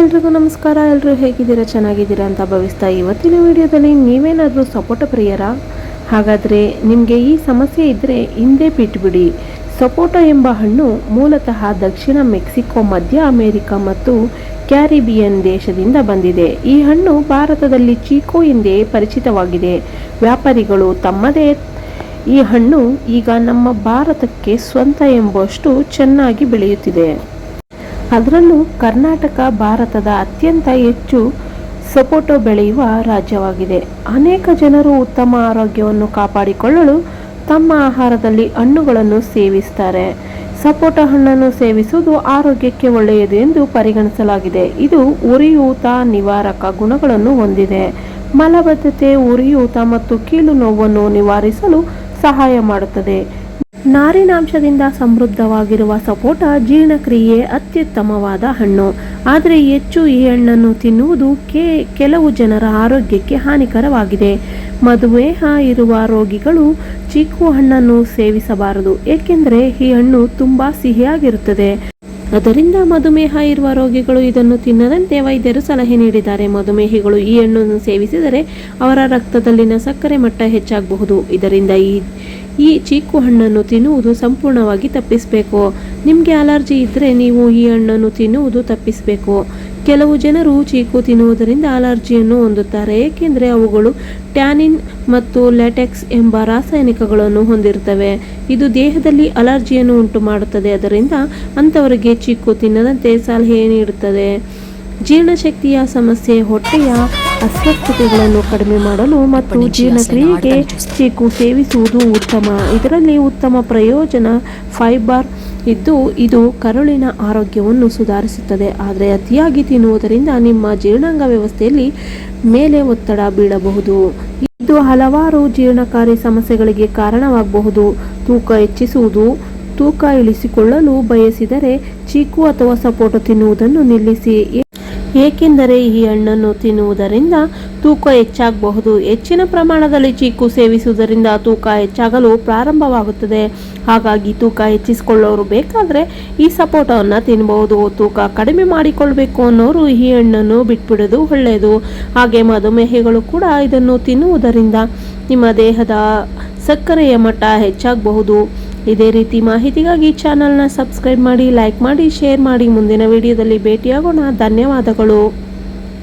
ಎಲ್ರಿಗೂ ನಮಸ್ಕಾರ ಎಲ್ಲರೂ ಹೇಗಿದ್ದೀರಾ, ಚೆನ್ನಾಗಿದ್ದೀರಾ ಅಂತ ಭಾವಿಸ್ತಾ ಇವತ್ತಿನ ವಿಡಿಯೋದಲ್ಲಿ ನೀವೇನಾದರೂ ಸಪೋಟ ಪ್ರಿಯರ? ಹಾಗಾದರೆ ನಿಮಗೆ ಈ ಸಮಸ್ಯೆ ಇದ್ದರೆ ಹಿಂದೆ ಬಿಟ್ಬಿಡಿ. ಸಪೋಟ ಎಂಬ ಹಣ್ಣು ಮೂಲತಃ ದಕ್ಷಿಣ ಮೆಕ್ಸಿಕೋ, ಮಧ್ಯ ಅಮೆರಿಕ ಮತ್ತು ಕ್ಯಾರಿಬಿಯನ್ ದೇಶದಿಂದ ಬಂದಿದೆ. ಈ ಹಣ್ಣು ಭಾರತದಲ್ಲಿ ಚೀಕೋ ಎಂದೇ ಪರಿಚಿತವಾಗಿದೆ. ವ್ಯಾಪಾರಿಗಳು ತಮ್ಮದೇ ಈ ಹಣ್ಣು ಈಗ ನಮ್ಮ ಭಾರತಕ್ಕೆ ಸ್ವಂತ ಎಂಬಷ್ಟು ಚೆನ್ನಾಗಿ ಬೆಳೆಯುತ್ತಿದೆ. ಅದರಲ್ಲೂ ಕರ್ನಾಟಕ, ಭಾರತದ ಅತ್ಯಂತ ಹೆಚ್ಚು ಸಪೋಟೊ ಬೆಳೆಯುವ ರಾಜ್ಯವಾಗಿದೆ. ಅನೇಕ ಜನರು ಉತ್ತಮ ಆರೋಗ್ಯವನ್ನು ಕಾಪಾಡಿಕೊಳ್ಳಲು ತಮ್ಮ ಆಹಾರದಲ್ಲಿ ಹಣ್ಣುಗಳನ್ನು ಸೇವಿಸ್ತಾರೆ. ಸಪೋಟ ಹಣ್ಣನ್ನು ಸೇವಿಸುವುದು ಆರೋಗ್ಯಕ್ಕೆ ಒಳ್ಳೆಯದು ಎಂದು ಪರಿಗಣಿಸಲಾಗಿದೆ. ಇದು ಉರಿಯೂತ, ನಿವಾರಕ ಗುಣಗಳನ್ನು ಹೊಂದಿದೆ. ಮಲಬದ್ಧತೆ, ಉರಿಯೂತ ಮತ್ತು ಕೀಲು ನೋವನ್ನು ನಿವಾರಿಸಲು ಸಹಾಯ ಮಾಡುತ್ತದೆ. ನಾರಿನಾಂಶದಿಂದ ಸಮೃದ್ಧವಾಗಿರುವ ಸಪೋಟ ಜೀರ್ಣಕ್ರಿಯೆ ಅತ್ಯುತ್ತಮವಾದ ಹಣ್ಣು. ಆದರೆ ಹೆಚ್ಚು ಈ ಹಣ್ಣನ್ನು ತಿನ್ನುವುದು ಕೆ, ಕೆಲವು ಜನರ ಆರೋಗ್ಯಕ್ಕೆ ಹಾನಿಕರವಾಗಿದೆ. ಮಧುಮೇಹ ಇರುವ ರೋಗಿಗಳು ಚೀಕು ಹಣ್ಣನ್ನು ಸೇವಿಸಬಾರದು, ಏಕೆಂದರೆ ಈ ಹಣ್ಣು ತುಂಬ ಸಿಹಿಯಾಗಿರುತ್ತದೆ. ಅದರಿಂದ ಮಧುಮೇಹ ಇರುವ ರೋಗಿಗಳು ಇದನ್ನು ತಿನ್ನದಂತೆ ವೈದ್ಯರು ಸಲಹೆ ನೀಡಿದ್ದಾರೆ. ಮಧುಮೇಹಿಗಳು ಈ ಹಣ್ಣನ್ನು ಸೇವಿಸಿದರೆ ಅವರ ರಕ್ತದಲ್ಲಿನ ಸಕ್ಕರೆ ಮಟ್ಟ ಹೆಚ್ಚಾಗಬಹುದು. ಇದರಿಂದ ಈ ಈ ಚೀಕು ಹಣ್ಣನ್ನು ತಿನ್ನುವುದು ಸಂಪೂರ್ಣವಾಗಿ ತಪ್ಪಿಸಬೇಕು. ನಿಮಗೆ ಅಲರ್ಜಿ ಇದ್ದರೆ ನೀವು ಈ ಹಣ್ಣನ್ನು ತಿನ್ನುವುದು ತಪ್ಪಿಸಬೇಕು. ಕೆಲವು ಜನರು ಚೀಕು ತಿನ್ನುವುದರಿಂದ ಅಲರ್ಜಿಯನ್ನು ಹೊಂದುತ್ತಾರೆ, ಏಕೆಂದರೆ ಅವುಗಳು ಟ್ಯಾನಿನ್ ಮತ್ತು ಲ್ಯಾಟೆಕ್ಸ್ ಎಂಬ ರಾಸಾಯನಿಕಗಳನ್ನು ಹೊಂದಿರುತ್ತವೆ. ಇದು ದೇಹದಲ್ಲಿ ಅಲರ್ಜಿಯನ್ನು ಉಂಟು ಮಾಡುತ್ತದೆ ಅದರಿಂದ ಅಂಥವರಿಗೆ ಚೀಕು ತಿನ್ನದಂತೆ ಸಲಹೆ ನೀಡುತ್ತದೆ. ಜೀರ್ಣಶಕ್ತಿಯ ಸಮಸ್ಯೆ, ಹೊಟ್ಟೆಯ ಅಸ್ವಸ್ಥತೆಗಳನ್ನು ಕಡಿಮೆ ಮಾಡಲು ಮತ್ತು ಜೀರ್ಣಕ್ರಿಯೆಗೆ ಚೀಕು ಸೇವಿಸುವುದು ಉತ್ತಮ. ಇದರಲ್ಲಿ ಉತ್ತಮ ಪ್ರಯೋಜನ ಫೈಬರ್ ಇದ್ದು, ಇದು ಕರುಳಿನ ಆರೋಗ್ಯವನ್ನು ಸುಧಾರಿಸುತ್ತದೆ. ಆದರೆ ಅತಿಯಾಗಿ ತಿನ್ನುವುದರಿಂದ ನಿಮ್ಮ ಜೀರ್ಣಾಂಗ ವ್ಯವಸ್ಥೆಯಲ್ಲಿ ಮೇಲೆ ಒತ್ತಡ ಬೀಳಬಹುದು. ಇದು ಹಲವಾರು ಜೀರ್ಣಕಾರಿ ಸಮಸ್ಯೆಗಳಿಗೆ ಕಾರಣವಾಗಬಹುದು. ತೂಕ ಹೆಚ್ಚಿಸುವುದು, ತೂಕ ಇಳಿಸಿಕೊಳ್ಳಲು ಬಯಸಿದರೆ ಚೀಕು ಅಥವಾ ಸಪೋಟ ತಿನ್ನುವುದನ್ನು ನಿಲ್ಲಿಸಿ. ಏಕೆಂದರೆ ಈ ಹಣ್ಣನ್ನು ತಿನ್ನುವುದರಿಂದ ತೂಕ ಹೆಚ್ಚಾಗಬಹುದು. ಹೆಚ್ಚಿನ ಪ್ರಮಾಣದಲ್ಲಿ ಚೀಕು ಸೇವಿಸುವುದರಿಂದ ತೂಕ ಹೆಚ್ಚಾಗಲು ಪ್ರಾರಂಭವಾಗುತ್ತದೆ. ಹಾಗಾಗಿ ತೂಕ ಹೆಚ್ಚಿಸಿಕೊಳ್ಳೋರು ಬೇಕಾದರೆ ಈ ಸಪೋಟವನ್ನು ತಿನ್ನಬಹುದು ತೂಕ ಕಡಿಮೆ ಮಾಡಿಕೊಳ್ಬೇಕು ಅನ್ನೋರು ಈ ಹಣ್ಣನ್ನು ಬಿಟ್ಬಿಡೋದು ಒಳ್ಳೆಯದು. ಹಾಗೆ ಮಧುಮೇಹಿಗಳು ಕೂಡ ಇದನ್ನು ತಿನ್ನುವುದರಿಂದ ನಿಮ್ಮ ದೇಹದ ಸಕ್ಕರೆಯ ಮಟ್ಟ ಹೆಚ್ಚಾಗಬಹುದು. ಇದೇ ರೀತಿ ಮಾಹಿತಿಗಾಗಿ ಚಾನಲ್ನ ಸಬ್ಸ್ಕ್ರೈಬ್ ಮಾಡಿ ಲೈಕ್ ಮಾಡಿ ಶೇರ್ ಮಾಡಿ. ಮುಂದಿನ ವಿಡಿಯೋದಲ್ಲಿ ಭೇಟಿಯಾಗೋಣ. ಧನ್ಯವಾದಗಳು.